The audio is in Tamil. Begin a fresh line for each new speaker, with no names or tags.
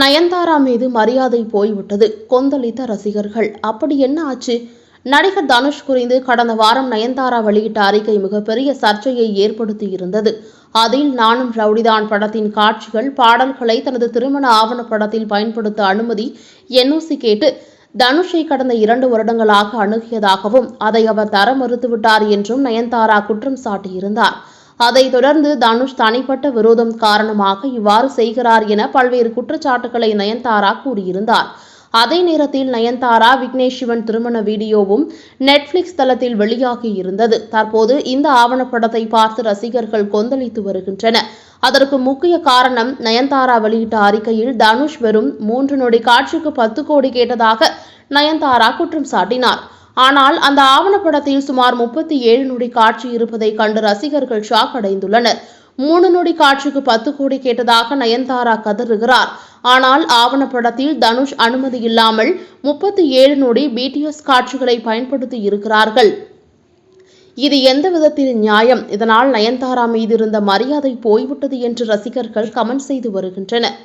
நயன்தாரா மீது மரியாதை போய்விட்டது. கொந்தளித்த ரசிகர்கள் அப்படி என்ன ஆச்சு? நடிகர் தனுஷ் குறித்து கடந்த வாரம் நயன்தாரா வெளியிட்ட அறிக்கை மிகப்பெரிய சர்ச்சையை ஏற்படுத்தி இருந்தது அதில் நானும் ரவுடிதான் படத்தின் காட்சிகள் பாடல்களை தனது திருமண ஆவணப்படத்தில் பயன்படுத்த அனுமதி என்ஓசி கேட்டு தனுஷை கடந்த இரண்டு வருடங்களாக அணுகியதாகவும் அதை அவர் தர மறுத்துவிட்டார் என்றும் நயன்தாரா குற்றம் சாட்டியிருந்தார். அதைத் தொடர்ந்து தனுஷ் தனிப்பட்ட விரோதம் காரணமாக இவ்வாறு செய்கிறார் என பல்வேறு குற்றச்சாட்டுகளை நயன்தாரா கூறியிருந்தார். அதே நேரத்தில் நயன்தாரா விக்னேஷ் சிவன் திருமண வீடியோவும் நெட்ஃபிளிக்ஸ் தளத்தில் வெளியாகி இருந்தது தற்போது இந்த ஆவணப்படத்தை பார்த்து ரசிகர்கள் கொந்தளித்து வருகின்றனர். அதற்கு முக்கிய காரணம் நயன்தாரா வெளியிட்ட அறிக்கையில் தனுஷ் வெறும் மூன்று நொடி காட்சிக்கு பத்து கோடி கேட்டதாக நயன்தாரா குற்றம் சாட்டினார். ஆனால் அந்த ஆவணப்படத்தில் சுமார் முப்பத்தி ஏழு நொடி காட்சி இருப்பதை கண்டு ரசிகர்கள் ஷாக் அடைந்துள்ளனர். மூணு நொடி காட்சிக்கு பத்து கோடி கேட்டதாக நயன்தாரா கதறுகிறார். ஆனால் ஆவணப்படத்தில் தனுஷ் அனுமதி இல்லாமல் முப்பத்தி ஏழு நொடி பிடிஎஸ் காட்சிகளை பயன்படுத்தி இருக்கிறார்கள். இது எந்த விதத்தில் நியாயம்? இதனால் நயன்தாரா மீது இருந்த மரியாதை போய்விட்டது என்று ரசிகர்கள் கமெண்ட் செய்து வருகின்றனர்.